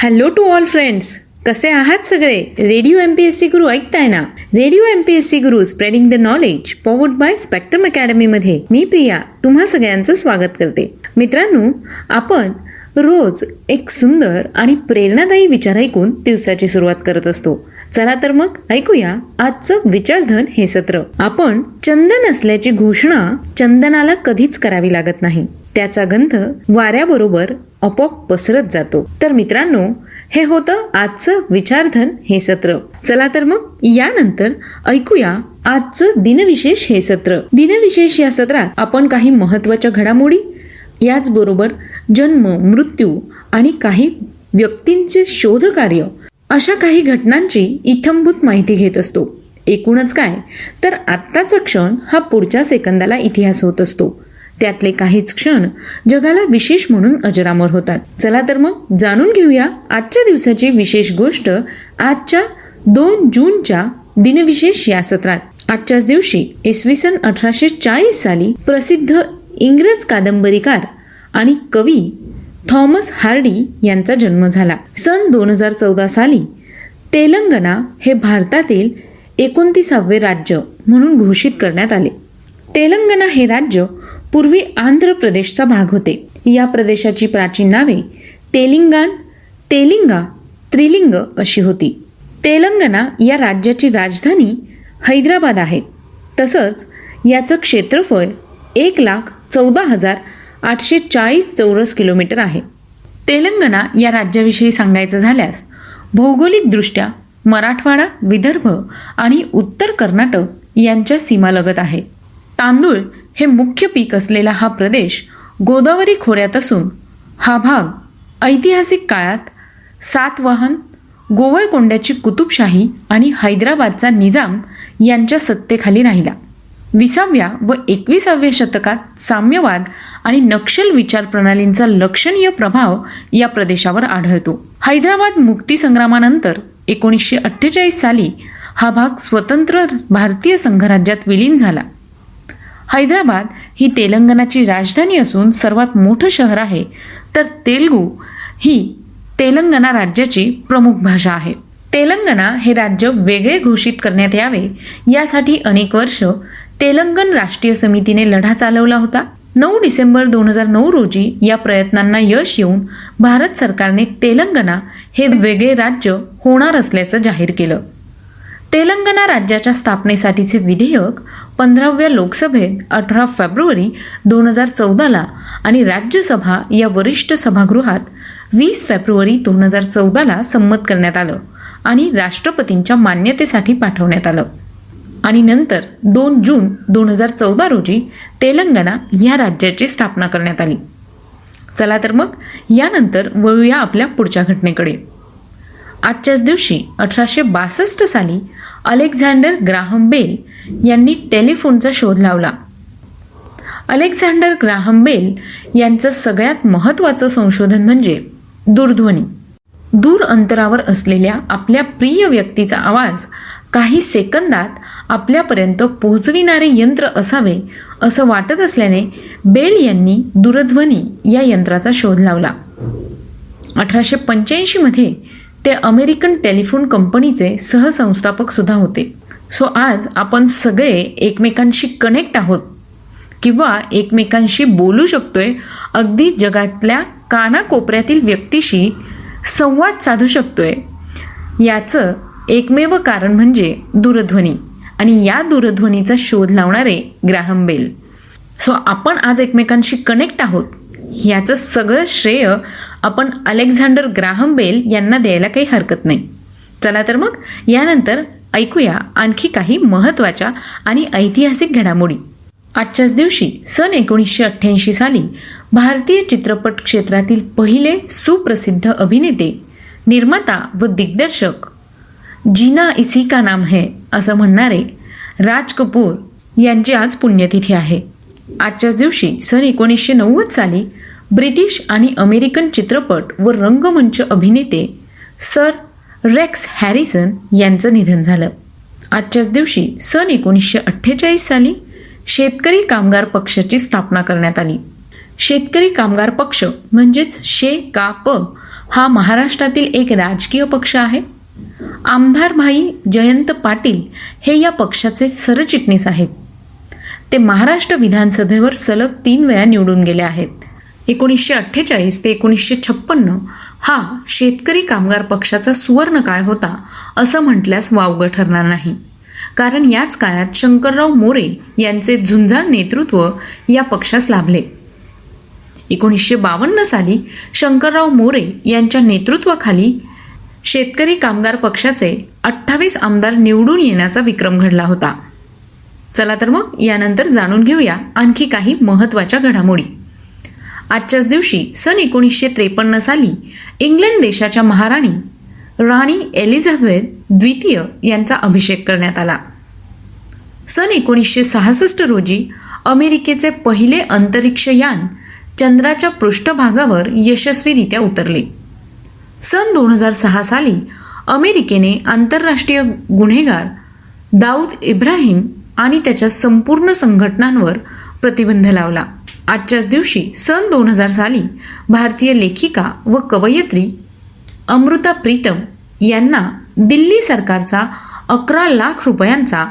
Hello to all friends कसे आहात सगळे? Radio M P S C Guru ऐकताय ना? Radio M P S C Guru spreading the knowledge powered by Spectrum अकॅडमीमध्ये मी प्रिया तुम्हा सगळ्यांचं स्वागत करते. मित्रांनो आपण रोज एक सुंदर आणि प्रेरणादायी विचार ऐकून दिवसाची सुरुवात करत असतो. चला तर मग ऐकूया आजचं विचारधन हे सत्र. आपण चंदन असल्याची घोषणा चंदनाला कधीच करावी लागत नाही. त्याचा गंध वाऱ्याबरोबर आपोआप पसरत जातो. तर मित्रांनो हे होतं आजचं विचारधन हे सत्र. चला तर मग यानंतर ऐकूया आजचं दिनविशेष हे सत्र. दिनविशेष या सत्रात आपण काही महत्त्वाच्या घडामोडी याचबरोबर जन्म मृत्यू आणि काही व्यक्तींचे शोधकार्य अशा काही घटनांची इथंभूत माहिती घेत असतो. एकूणच काय? तर आत्ताचा क्षण हा पुढच्या सेकंदाला इतिहास होत असतो. त्यातले काहीच क्षण जगाला विशेष म्हणून अजरामर होतात. चला तर मग जाणून घेऊया आजच्या दिवसाची विशेष गोष्ट आजच्या दोन जूनच्या दिनविशेष या सत्रात. आजच्याच दिवशी इसवी सन अठराशे चाळीस साली प्रसिद्ध इंग्रज कादंबरीकार आणि कवी थॉमस हार्डी यांचा जन्म झाला. सन दोन हजार चौदा साली तेलंगणा हे भारतातील एकोणतीसावे राज्य म्हणून घोषित करण्यात आले. तेलंगणा हे राज्य पूर्वी आंध्र प्रदेशचा भाग होते. या प्रदेशाची प्राचीन नावे तेलिंगान तेलिंगा त्रिलिंग अशी होती. तेलंगणा या राज्याची राजधानी हैदराबाद आहे. तसंच याचं क्षेत्रफळ एक लाख चौदा हजार आठशे चाळीस चौरस किलोमीटर आहे. तेलंगणा या राज्याविषयी सांगायचं झाल्यास भौगोलिकदृष्ट्या मराठवाडा विदर्भ आणि उत्तर कर्नाटक यांच्या सीमालगत आहे. तांदूळ हे मुख्य पीक असलेला हा प्रदेश गोदावरी खोऱ्यात असून हा भाग ऐतिहासिक काळात सातवाहन गोवळकोंड्याची कुतुबशाही आणि हैदराबादचा निजाम यांच्या सत्तेखाली राहिला. विसाव्या व एकविसाव्या शतकात साम्यवाद आणि नक्षल विचार प्रणालींचा लक्षणीय प्रभाव या प्रदेशावर आढळतो. हैदराबाद मुक्तीसंग्रामानंतर एकोणीसशे अठ्ठेचाळीस साली हा भाग स्वतंत्र भारतीय संघराज्यात विलीन झाला. हैदराबाद ही तेलंगणाची राजधानी असून सर्वात मोठं शहर आहे तर तेलगू ही तेलंगणा राज्याची प्रमुख भाषा आहे. तेलंगणा हे राज्य वेगळे घोषित करण्यात यावे यासाठी अनेक वर्ष तेलंगण राष्ट्रीय समितीने लढा चालवला होता. नऊ डिसेंबर दोन हजार नऊ रोजी या प्रयत्नांना यश येऊन भारत सरकारने तेलंगणा हे वेगळे राज्य होणार असल्याचं जाहीर केलं. तेलंगणा राज्याच्या स्थापनेसाठीचे विधेयक पंधराव्या लोकसभेत अठरा फेब्रुवारी दोन हजार चौदाला आणि राज्यसभा या वरिष्ठ सभागृहात वीस फेब्रुवारी दोन हजार चौदाला संमत करण्यात आलं आणि राष्ट्रपतींच्या मान्यतेसाठी पाठवण्यात आलं. आणि नंतर दोन जून दोन हजार चौदा रोजी तेलंगणा या राज्याची स्थापना करण्यात आली. चला तर मग यानंतर वळूया आपल्या पुढच्या घटनेकडे. आजच्याच दिवशी अठराशे बासष्ट साली अलेक्झांडर ग्राहम बेल यांनी टेलिफोनचा शोध लावला. अलेक्झांडर ग्राहम बेल यांचं सगळ्यात महत्त्वाचं संशोधन म्हणजे दूरध्वनी. दूर अंतरावर असलेल्या आपल्या प्रिय व्यक्तीचा आवाज काही सेकंदात आपल्यापर्यंत पोहोचविणारे यंत्र असावे असं वाटत असल्याने बेल यांनी दूरध्वनी या यंत्राचा शोध लावला. अठराशे पंच्याऐंशीमध्ये ते अमेरिकन टेलिफोन कंपनीचे सहसंस्थापक सुद्धा होते. सो आज आपण सगळे एकमेकांशी कनेक्ट आहोत. किंवा एकमेकांशी बोलू शकतोय अगदी जगातल्या कानाकोपऱ्यातील व्यक्तीशी संवाद साधू शकतोय. याचं एकमेव कारण म्हणजे दूरध्वनी आणि या दूरध्वनीचा शोध लावणारे ग्राहम बेल. सो आपण आज एकमेकांशी कनेक्ट आहोत. याचं सगळं श्रेय आपण अलेक्झांडर ग्राहम बेल यांना द्यायला काही हरकत नाही. चला तर मग यानंतर ऐकूया आणखी काही महत्त्वाच्या आणि ऐतिहासिक घडामोडी. आजच्याच दिवशी सन एकोणीसशे अठ्ठ्याऐंशी साली भारतीय चित्रपट क्षेत्रातील पहिले सुप्रसिद्ध अभिनेते निर्माता व दिग्दर्शक जीना इसी का नाम है असं म्हणणारे राज कपूर यांची आज पुण्यतिथी आहे. आजच्याच दिवशी सन एकोणीसशे नव्वद साली ब्रिटिश आणि अमेरिकन चित्रपट व रंगमंच अभिनेते सर रेक्स हॅरिसन यांचं निधन झालं. आजच्याच दिवशी सन एकोणीसशे अठ्ठेचाळीस साली शेतकरी कामगार पक्षाची स्थापना करण्यात आली. शेतकरी कामगार पक्ष म्हणजेच शे का प हा महाराष्ट्रातील एक राजकीय पक्ष आहे. आमदार भाई जयंत पाटील हे या पक्षाचे सरचिटणीस आहेत. ते महाराष्ट्र विधानसभेवर सलग तीन वेळा निवडून गेले आहेत. एकोणीसशे अठ्ठेचाळीस ते एकोणीसशे छप्पन्न हा शेतकरी कामगार पक्षाचा सुवर्ण काळ होता असं म्हटल्यास वावगं ठरणार नाही. कारण याच काळात शंकरराव मोरे यांचे झुंजार नेतृत्व या पक्षास लाभले. एकोणीसशे बावन्न साली शंकरराव मोरे यांच्या नेतृत्वाखाली शेतकरी कामगार पक्षाचे अठ्ठावीस आमदार निवडून येण्याचा विक्रम घडला होता. चला तर मग यानंतर जाणून घेऊया आणखी काही महत्त्वाच्या घडामोडी. आजच्याच दिवशी सन एकोणीसशे त्रेपन्न साली इंग्लंड देशाच्या महाराणी राणी एलिझाबेथ द्वितीय यांचा अभिषेक करण्यात आला. सन एकोणीसशे सहासष्ट रोजी अमेरिकेचे पहिले अंतरिक्ष यान चंद्राच्या पृष्ठभागावर यशस्वीरित्या उतरले. सन दोन हजार सहा साली अमेरिकेने आंतरराष्ट्रीय गुन्हेगार दाऊद इब्राहिम आणि त्याच्या संपूर्ण संघटनांवर प्रतिबंध लावला. आजच्याच दिवशी सन दोन हजार साली भारतीय लेखिका व कवयित्री अमृता प्रीतम यांना दिल्ली सरकारचा अकरा लाख रुपयांचा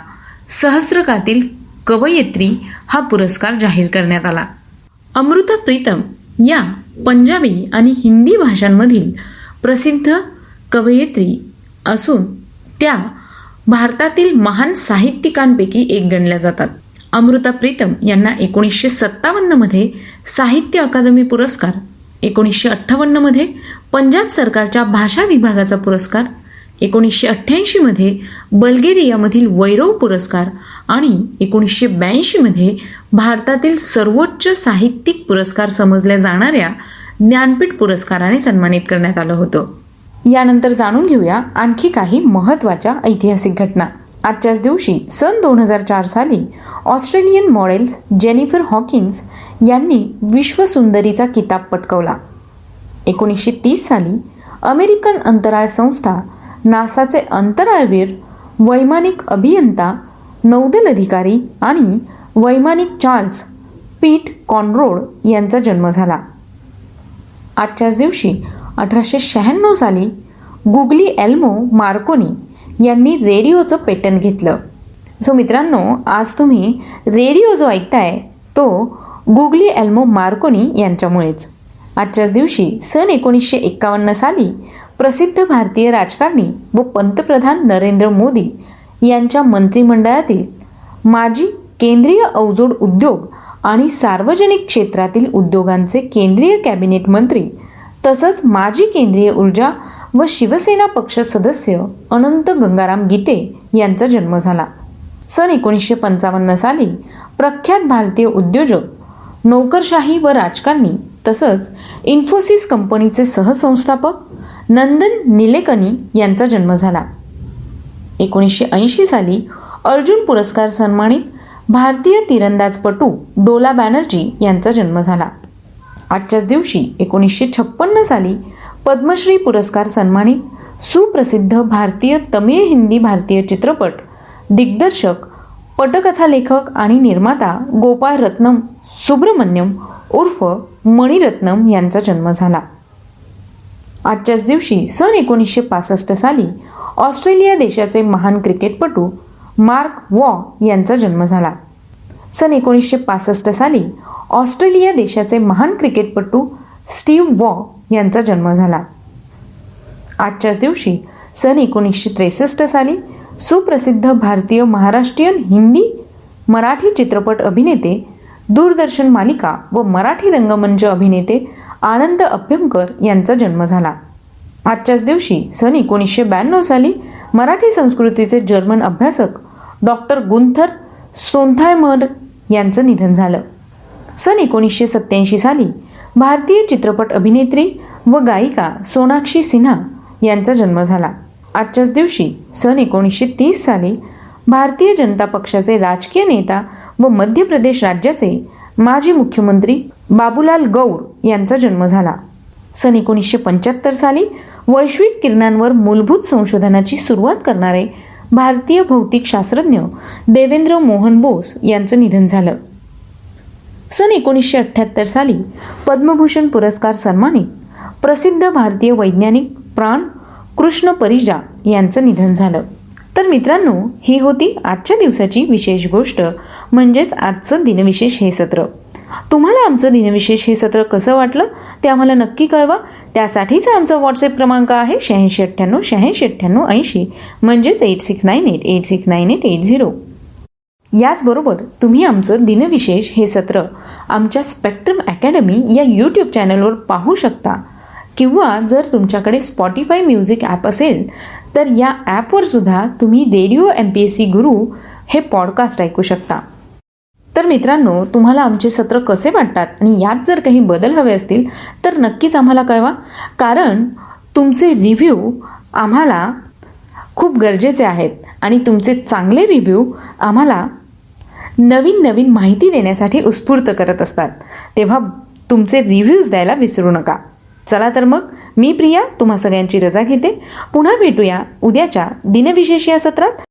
सहस्रकातील कवयित्री हा पुरस्कार जाहीर करण्यात आला. अमृता प्रीतम या पंजाबी आणि हिंदी भाषांमधील प्रसिद्ध कवयित्री असून त्या भारतातील महान साहित्यिकांपैकी एक गणल्या जातात. अमृता प्रीतम यांना एकोणीसशे सत्तावन्नमध्ये साहित्य अकादमी पुरस्कार एकोणीसशे अठ्ठावन्नमध्ये पंजाब सरकारच्या भाषा विभागाचा पुरस्कार एकोणीसशे अठ्ठ्याऐंशीमध्ये बल्गेरियामधील वैरव पुरस्कार आणि एकोणीसशे ब्याऐंशीमध्ये भारतातील सर्वोच्च साहित्यिक पुरस्कार समजल्या जाणाऱ्या ज्ञानपीठ पुरस्काराने सन्मानित करण्यात आलं होतं. यानंतर जाणून घेऊया आणखी काही महत्त्वाच्या ऐतिहासिक घटना. आजच्याच दिवशी सन दोन हजार चार साली ऑस्ट्रेलियन मॉडेल जेनिफर हॉकिन्स यांनी विश्वसुंदरीचा किताब पटकवला. एकोणीसशे तीस साली अमेरिकन अंतराळ संस्था नासाचे अंतराळवीर वैमानिक अभियंता नौदल अधिकारी आणि वैमानिक चार्ल्स पीट कॉनरोड यांचा जन्म झाला. आजच्याच दिवशी अठराशे शहाण्णव साली गुगली एल्मो मार्कोनी यांनी रेडिओचं पेटन घेतलं. सो मित्रांनो आज तुम्ही रेडिओ जो ऐकताय तो गुगली एल्मो मार्कोनी यांच्यामुळेच. आजच्याच दिवशी सन एकोणीसशे एक्कावन्न साली प्रसिद्ध भारतीय राजकारणी व पंतप्रधान नरेंद्र मोदी यांच्या मंत्रिमंडळातील माजी केंद्रीय अवजोड उद्योग आणि सार्वजनिक क्षेत्रातील उद्योगांचे केंद्रीय कॅबिनेट मंत्री तसंच माजी केंद्रीय ऊर्जा व शिवसेना पक्ष सदस्य अनंत गंगाराम गीते यांचा जन्म झाला. सन एकोणीसशे पंचावन्न साली प्रख्यात भारतीय उद्योजक नोकरशाही व राजकारणी तसंच इन्फोसिस कंपनीचे सहसंस्थापक नंदन निलेकनी यांचा जन्म झाला. एकोणीसशे ऐंशी साली अर्जुन पुरस्कार सन्मानित भारतीय तिरंदाजपटू डोला बॅनर्जी यांचा जन्म झाला. आजच्याच दिवशी एकोणीसशे छप्पन्न साली पद्मश्री पुरस्कार सन्मानित सुप्रसिद्ध भारतीय तमिळ हिंदी भारतीय चित्रपट दिग्दर्शक पटकथा लेखक आणि निर्माता गोपाळ रत्नम सुब्रमण्यम उर्फ मणिरत्नम यांचा जन्म झाला. आजच्याच दिवशी सन एकोणीसशे पासष्ट साली ऑस्ट्रेलिया देशाचे महान क्रिकेटपटू मार्क वॉ यांचा जन्म झाला. सन एकोणीसशे पासष्ट साली ऑस्ट्रेलिया देशाचे महान क्रिकेटपटू स्टीव्ह वॉ यांचा जन्म झाला. आजच्याच दिवशी सन एकोणीसशे त्रेसष्ट साली सुप्रसिद्ध भारतीय महाराष्ट्रीयन हिंदी मराठी चित्रपट अभिनेते दूरदर्शन मालिका व मराठी रंगमंच अभिनेते आनंद अभ्यंकर यांचा जन्म झाला. आजच्याच दिवशी सन एकोणीसशे ब्याण्णव साली मराठी संस्कृतीचे जर्मन अभ्यासक डॉक्टर गुंथर सोंथायमर यांचं निधन झालं. सन एकोणीसशे सत्याऐंशी साली भारतीय चित्रपट अभिनेत्री व गायिका सोनाक्षी सिन्हा यांचा जन्म झाला. आजच्याच दिवशी सन एकोणीसशे तीस साली भारतीय जनता पक्षाचे राजकीय नेता व मध्य प्रदेश राज्याचे माजी मुख्यमंत्री बाबूलाल गौर यांचा जन्म झाला. सन एकोणीसशे पंच्याहत्तर साली वैश्विक किरणांवर मूलभूत संशोधनाची सुरुवात करणारे भारतीय भौतिकशास्त्रज्ञ देवेंद्र मोहन बोस यांचं निधन झालं. सन एकोणीसशे अठ्ठ्याहत्तर साली पद्मभूषण पुरस्कार सन्मानित प्रसिद्ध भारतीय वैज्ञानिक प्राण कृष्ण परिजा यांचं निधन झालं. तर मित्रांनो ही होती आजच्या दिवसाची विशेष गोष्ट म्हणजेच आजचं दिनविशेष हे सत्र. तुम्हाला आमचं दिनविशेष हे सत्र कसं वाटलं ते आम्हाला नक्की कळवा. त्यासाठीचा आमचा व्हॉट्सअप क्रमांक आहे शहाऐंशी अठ्ठ्याण्णव शहाऐंशी अठ्ठ्याण्णव ऐंशी म्हणजेच eight six nine eight eight six nine eight eight zero याचबरोबर तुम्ही आमचं दिनविशेष हे सत्र आमच्या स्पेक्ट्रम अकॅडमी या यूट्यूब चॅनलवर पाहू शकता. किंवा जर तुमच्याकडे स्पॉटीफाय म्युझिक ॲप असेल तर या ॲपवर सुद्धा तुम्ही radio M P S C Guru हे पॉडकास्ट ऐकू शकता. तर मित्रांनो तुम्हाला आमचे सत्र कसे वाटतात आणि यात जर काही बदल हवे असतील तर नक्कीच आम्हाला कळवा. कारण तुमचे रिव्ह्यू आम्हाला खूप गरजेचे आहेत. आणि तुमचे चांगले रिव्ह्यू आम्हाला नवीन नवीन माहिती देण्यासाठी उत्स्फूर्त करत असतात. तेव्हा तुमचे रिव्ह्यूज द्यायला विसरू नका. चला तर मग मी प्रिया तुम्हा सगळ्यांची रजा घेते. पुन्हा भेटूया उद्याच्या दिनविशेष या सत्रात.